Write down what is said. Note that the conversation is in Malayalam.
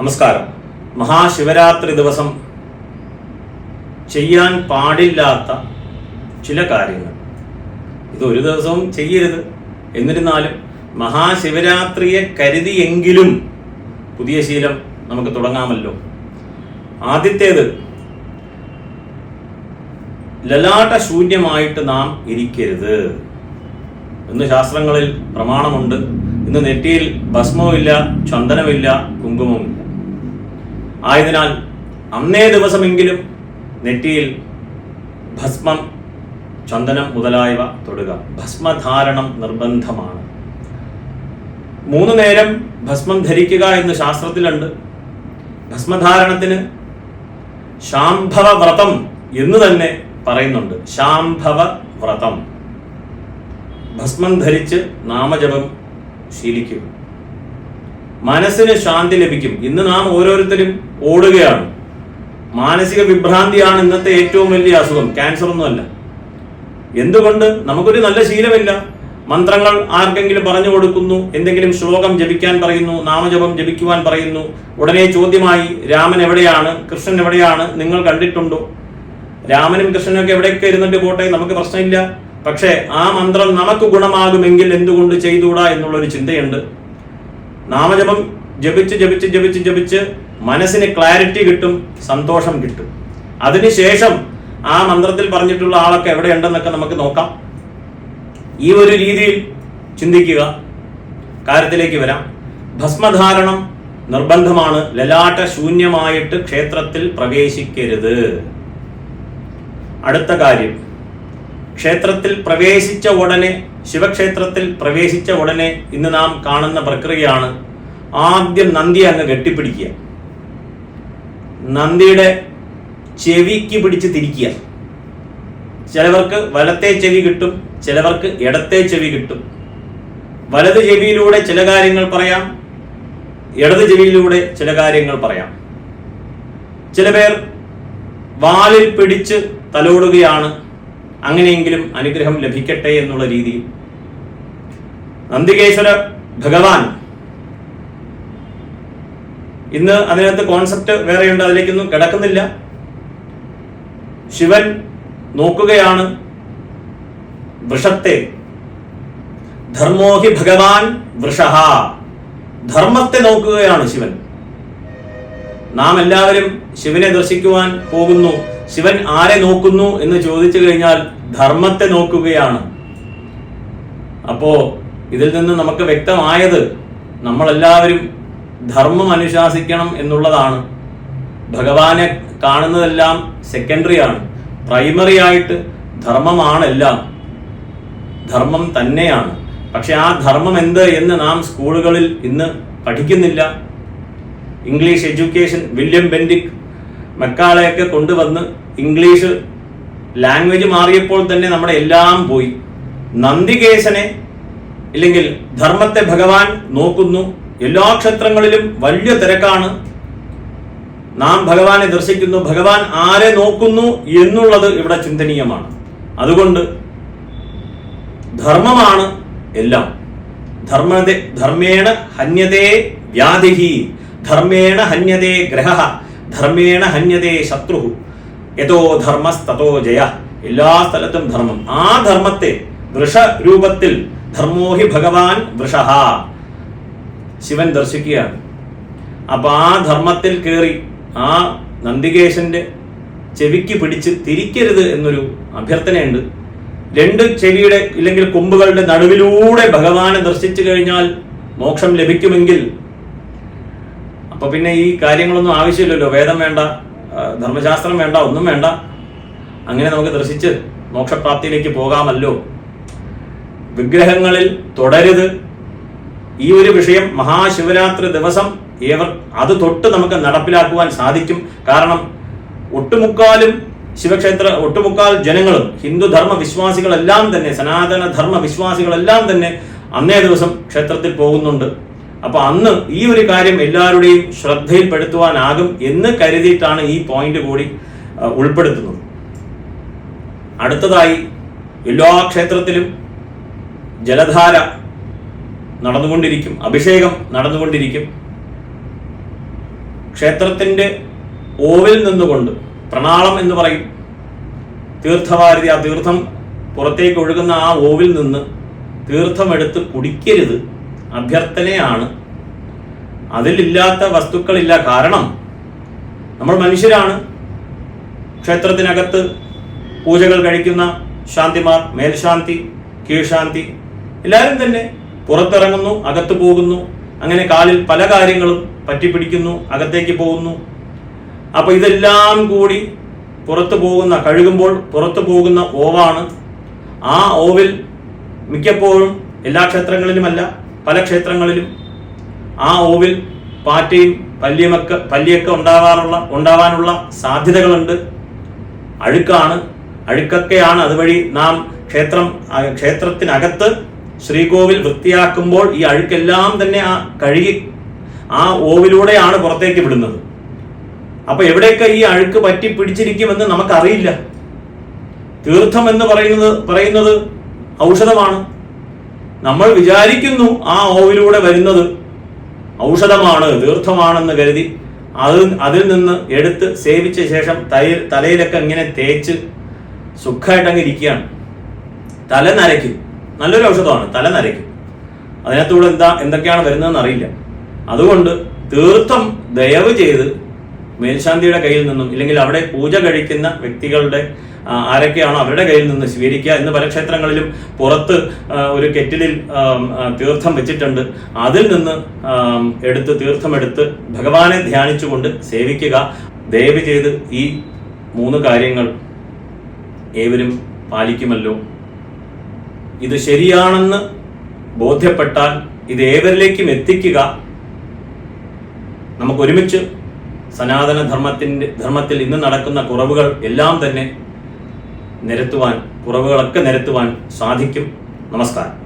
നമസ്കാരം. മഹാശിവരാത്രി ദിവസം ചെയ്യാൻ പാടില്ലാത്ത ചില കാര്യങ്ങൾ. ഇത് ഒരു ദിവസവും ചെയ്യരുത്. എന്നിരുന്നാലും മഹാശിവരാത്രിയെ കരുതിയെങ്കിലും പുതിയ ശീലം നമുക്ക് തുടങ്ങാമല്ലോ. ആദ്യത്തേത് ലലാട്ട ശൂന്യമായിട്ട് നാം ഇരിക്കരുത് എന്ന് ശാസ്ത്രങ്ങളിൽ പ്രമാണമുണ്ട്. ഇന്ന് നെറ്റിയിൽ ഭസ്മവുമില്ല ചന്ദനമില്ല കുങ്കുമവുമില്ല. ആയതിനാൽ അന്നേ ദിവസമെങ്കിലും നെറ്റിയിൽ ഭസ്മം ചന്ദനം മുതലായവ തൊടുക. ഭസ്മധാരണം നിർബന്ധമാണ്. മൂന്ന് നേരം ഭസ്മം ധരിക്കുക എന്ന് ശാസ്ത്രത്തിലുണ്ട്. ഭസ്മധാരണത്തിന് ശാംഭവ വ്രതം എന്ന് തന്നെ പറയുന്നുണ്ട്. ശാംഭവ വ്രതം ഭസ്മം ധരിച്ച് നാമജപം ശീലിക്കുക. മനസ്സിന് ശാന്തി ലഭിക്കും. ഇന്ന് നാം ഓരോരുത്തരും ഓടുകയാണ്. മാനസിക വിഭ്രാന്തിയാണ് ഇന്നത്തെ ഏറ്റവും വലിയ അസുഖം. ക്യാൻസർ ഒന്നുമല്ല. എന്തുകൊണ്ട്? നമുക്കൊരു നല്ല ശീലമില്ല. മന്ത്രങ്ങൾ ആർക്കെങ്കിലും പറഞ്ഞു കൊടുക്കുന്നു എന്തെങ്കിലും ശ്ലോകം ജപിക്കാൻ പറയുന്നു നാമജപം ജപിക്കുവാൻ പറയുന്നു ഉടനെ ചോദ്യമായി രാമൻ എവിടെയാണ്? കൃഷ്ണൻ എവിടെയാണ്? നിങ്ങൾ കണ്ടിട്ടുണ്ടോ? രാമനും കൃഷ്ണനും ഒക്കെ എവിടെയൊക്കെ ഇരുന്നിട്ട് പോട്ടെ? നമുക്ക് പ്രശ്നമില്ല. പക്ഷേ ആ മന്ത്രം നമുക്ക് ഗുണമാകുമെങ്കിൽ എന്തുകൊണ്ട് ചെയ്തുകൂടാ എന്നുള്ളൊരു ചിന്തയുണ്ട്. നാമജപം ജപിച്ച് ജപിച്ച് ജപിച്ച് ജപിച്ച് മനസ്സിന് ക്ലാരിറ്റി കിട്ടും സന്തോഷം കിട്ടും. അതിനുശേഷം ആ മന്ത്രത്തിൽ പറഞ്ഞിട്ടുള്ള ആളൊക്കെ എവിടെയുണ്ടെന്നൊക്കെ നമുക്ക് നോക്കാം. ഈ ഒരു രീതിയിൽ ചിന്തിക്കുക. കാര്യത്തിലേക്ക് വരാം. ഭസ്മധാരണം നിർബന്ധമാണ്. ലലാട്ട ശൂന്യമായിട്ട് ക്ഷേത്രത്തിൽ പ്രവേശിക്കരുത്. അടുത്ത കാര്യം. ക്ഷേത്രത്തിൽ പ്രവേശിച്ച ഉടനെ ശിവക്ഷേത്രത്തിൽ പ്രവേശിച്ച ഉടനെ ഇന്ന് നാം കാണുന്ന പ്രക്രിയയാണ് ആദ്യം നന്ദിയെ അങ്ങ് കെട്ടിപ്പിടിക്കുക. നന്ദിയുടെ ചെവിക്ക് പിടിച്ച് തിരിക്കുക. ചിലവർക്ക് വലത്തെ ചെവി കിട്ടും ചിലവർക്ക് ഇടത്തെ ചെവി കിട്ടും. വലത് ചെവിയിലൂടെ ചില കാര്യങ്ങൾ പറയാം ഇടത് ചെവിയിലൂടെ ചില കാര്യങ്ങൾ പറയാം. ചില പേർ വാലിൽ പിടിച്ച് തലോടുകയാണ് അങ്ങനെയെങ്കിലും അനുഗ്രഹം ലഭിക്കട്ടെ എന്നുള്ള രീതിയിൽ. നന്ദികേശ്വര ഭഗവാൻ. ഇന്ന് അതിനകത്ത് കോൺസെപ്റ്റ് വേറെയുണ്ട് അതിലേക്കൊന്നും കിടക്കുന്നില്ല. ശിവൻ നോക്കുകയാണ് വൃഷത്തെ. ധർമ്മോഹി ഭഗവാൻ വൃഷഹ. ധർമ്മത്തെ നോക്കുകയാണ് ശിവൻ. നാം എല്ലാവരും ശിവനെ ദർശിക്കുവാൻ പോകുന്നു. ശിവൻ ആരെ നോക്കുന്നു എന്ന് ചോദിച്ചു കഴിഞ്ഞാൽ ധർമ്മത്തെ നോക്കുകയാണ്. അപ്പോ ഇതിൽ നിന്ന് നമുക്ക് വ്യക്തമായത് നമ്മളെല്ലാവരും ധർമ്മം അനുശാസിക്കണം എന്നുള്ളതാണ്. ഭഗവാനെ കാണുന്നതെല്ലാം സെക്കൻഡറി ആണ്. പ്രൈമറി ആയിട്ട് ധർമ്മമാണ് എല്ലാം. ധർമ്മം തന്നെയാണ്. പക്ഷെ ആ ധർമ്മം എന്ത് എന്ന് നാം സ്കൂളുകളിൽ ഇന്ന് പഠിക്കുന്നില്ല. ഇംഗ്ലീഷ് എഡ്യൂക്കേഷൻ വില്യം ബെൻഡിക് മക്കാളെയൊക്കെ കൊണ്ടുവന്ന് ഇംഗ്ലീഷ് ലാംഗ്വേജ് മാറിയപ്പോൾ തന്നെ നമ്മുടെ എല്ലാം പോയി. നന്ദികേശനെ ഇല്ലെങ്കിൽ ധർമ്മത്തെ ഭഗവാൻ നോക്കുന്നു. എല്ലാ ക്ഷേത്രങ്ങളിലും വലിയ തിരക്കാണ്. നാം ഭഗവാനെ ദർശിക്കുന്നു. ഭഗവാൻ ആരെ നോക്കുന്നു എന്നുള്ളത് ഇവിടെ ചിന്തനീയമാണ്. അതുകൊണ്ട് ധർമ്മമാണ് എല്ലാം. ധർമ്മതെ ധർമ്മേണ ഹന്യതേ വ്യാധിഹി. ധർമ്മേണ ഹന്യതേ ഗ്രഹ. ധർമ്മേണ ഹന്യതേ ശത്രു യഥോ ധർമ്മസ്തോ ജയ. എല്ലാ സ്ഥലത്തും ധർമ്മം. ആ ധർമ്മത്തെ വൃഷ രൂപത്തിൽ ധർമ്മോഹി ഭഗവാൻ വൃഷഹ. ശിവൻ ദർശിക്കുകയാണ്. അപ്പൊ ആ ധർമ്മത്തിൽ കയറി ആ നന്ദികേശന്റെ ചെവിക്ക് പിടിച്ച് തിരിക്കരുത് എന്നൊരു അഭ്യർത്ഥനയുണ്ട്. രണ്ട് ചെവിയുടെ ഇല്ലെങ്കിൽ കൊമ്പുകളുടെ നടുവിലൂടെ ഭഗവാനെ ദർശിച്ചു കഴിഞ്ഞാൽ മോക്ഷം ലഭിക്കുമെങ്കിൽ. അപ്പൊ പിന്നെ ഈ കാര്യങ്ങളൊന്നും ആവശ്യമില്ലല്ലോ. വേദം വേണ്ട. ധർമ്മശാസ്ത്രം വേണ്ട ഒന്നും വേണ്ട. അങ്ങനെ നമുക്ക് ദർശിച്ച് മോക്ഷപ്രാപ്തിയിലേക്ക് പോകാമല്ലോ. വിഗ്രഹങ്ങളിൽ തുടരുത്. ഈ ഒരു വിഷയം മഹാശിവരാത്രി ദിവസം ഏവർ അത് തൊട്ട് നമുക്ക് നടപ്പിലാക്കുവാൻ സാധിക്കും. കാരണം ഒട്ടുമുക്കാലും ശിവക്ഷേത്ര ഒട്ടുമുക്കാൽ ജനങ്ങളും ഹിന്ദുധർമ്മ വിശ്വാസികളെല്ലാം തന്നെ സനാതന ധർമ്മ വിശ്വാസികളെല്ലാം തന്നെ അന്നേ ദിവസം ക്ഷേത്രത്തിൽ പോകുന്നുണ്ട്. അപ്പൊ അന്ന് ഈ ഒരു കാര്യം എല്ലാവരുടെയും ശ്രദ്ധയിൽപ്പെടുത്തുവാനാകും എന്ന് കരുതിയിട്ടാണ് ഈ പോയിന്റ് കൂടി ഉൾപ്പെടുത്തുന്നത്. അടുത്തതായി എല്ലാ ക്ഷേത്രത്തിലും ജലധാര നടന്നുകൊണ്ടിരിക്കും അഭിഷേകം നടന്നുകൊണ്ടിരിക്കും. ക്ഷേത്രത്തിന്റെ ഓവിൽ നിന്നുകൊണ്ട് പ്രണാളം എന്ന് പറയും. തീർത്ഥവാരതി ആ തീർത്ഥം പുറത്തേക്ക് ഒഴുകുന്ന ആ ഓവിൽ നിന്ന് തീർത്ഥമെടുത്ത് കുടിക്കരുത്. അഭ്യർത്ഥനയാണ്. അതിലില്ലാത്ത വസ്തുക്കളില്ല. കാരണം നമ്മൾ മനുഷ്യരാണ്. ക്ഷേത്രത്തിനകത്ത് പൂജകൾ കഴിക്കുന്ന ശാന്തിമാർ മേൽശാന്തി കീഴ്ശാന്തി എല്ലാവരും തന്നെ പുറത്തിറങ്ങുന്നു അകത്ത് പോകുന്നു അങ്ങനെ കാലിൽ പല കാര്യങ്ങളും പറ്റിപ്പിടിക്കുന്നു അകത്തേക്ക് പോകുന്നു. അപ്പോൾ ഇതെല്ലാം കൂടി പുറത്തു പോകുന്ന കഴുകുമ്പോൾ പുറത്തു പോകുന്ന ഓവാണ്. ആ ഓവിൽ മിക്കപ്പോഴും എല്ലാ ക്ഷേത്രങ്ങളിലുമല്ല പല ക്ഷേത്രങ്ങളിലും ആ ഓവിൽ പാറ്റയും പല്ലിയമൊക്കെ പല്ലിയൊക്കെ ഉണ്ടാവാനുള്ള ഉണ്ടാവാനുള്ള സാധ്യതകളുണ്ട്. അഴുക്കാണ്. അഴുക്കൊക്കെയാണ് അതുവഴി നാം ക്ഷേത്രം ക്ഷേത്രത്തിനകത്ത് ശ്രീകോവിൽ വൃത്തിയാക്കുമ്പോൾ ഈ അഴുക്കെല്ലാം തന്നെ ആ കഴുകി ആ ഓവിലൂടെയാണ് പുറത്തേക്ക് വിടുന്നത്. അപ്പൊ എവിടെയൊക്കെ ഈ അഴുക്ക് പറ്റി പിടിച്ചിരിക്കുമെന്ന് നമുക്കറിയില്ല. തീർത്ഥം എന്ന് പറയുന്നത് പറയുന്നത് ഔഷധമാണ്. നമ്മൾ വിചാരിക്കുന്നു ആ ഓവിലൂടെ വരുന്നത് ഔഷധമാണ് തീർത്ഥമാണെന്ന് കരുതി. അത് അതിൽ നിന്ന് എടുത്ത് സേവിച്ച ശേഷം തലയിൽ തലയിലൊക്കെ ഇങ്ങനെ തേച്ച് സുഖമായിട്ടങ്ങ് ഇരിക്കുകയാണ്. തല നരയ്ക്കും. നല്ലൊരു ഔഷധമാണ് തല നരയ്ക്കും. അതിനകത്തൂടെ എന്താ എന്തൊക്കെയാണ് വരുന്നതെന്ന് അറിയില്ല. അതുകൊണ്ട് തീർത്ഥം ദയവ് ചെയ്ത് മേൽശാന്തിയുടെ കയ്യിൽ നിന്നും ഇല്ലെങ്കിൽ അവിടെ പൂജ കഴിക്കുന്ന വ്യക്തികളുടെ ആരൊക്കെയാണോ അവരുടെ കയ്യിൽ നിന്ന് സ്വീകരിക്കുക എന്ന് പല ക്ഷേത്രങ്ങളിലും പുറത്ത് ഒരു കെറ്റിലിൽ തീർത്ഥം വെച്ചിട്ടുണ്ട്. അതിൽ നിന്ന് എടുത്ത് തീർത്ഥമെടുത്ത് ഭഗവാനെ ധ്യാനിച്ചുകൊണ്ട് സേവിക്കുക. ദയവ് ചെയ്ത് ഈ മൂന്ന് കാര്യങ്ങൾ ഏവരും പാലിക്കുമല്ലോ. ഇത് ശരിയാണെന്ന് ബോധ്യപ്പെട്ടാൽ ഇത് ഏവരിലേക്കും എത്തിക്കുക. നമുക്ക് ഒരുമിച്ച് സനാതന ധർമ്മത്തിൽ ഇന്ന് നടക്കുന്ന കുറവുകൾ എല്ലാം തന്നെ നിരത്തുവാൻ കുറവുകളൊക്കെ നിരത്തുവാൻ സാധിക്കും. നമസ്കാരം.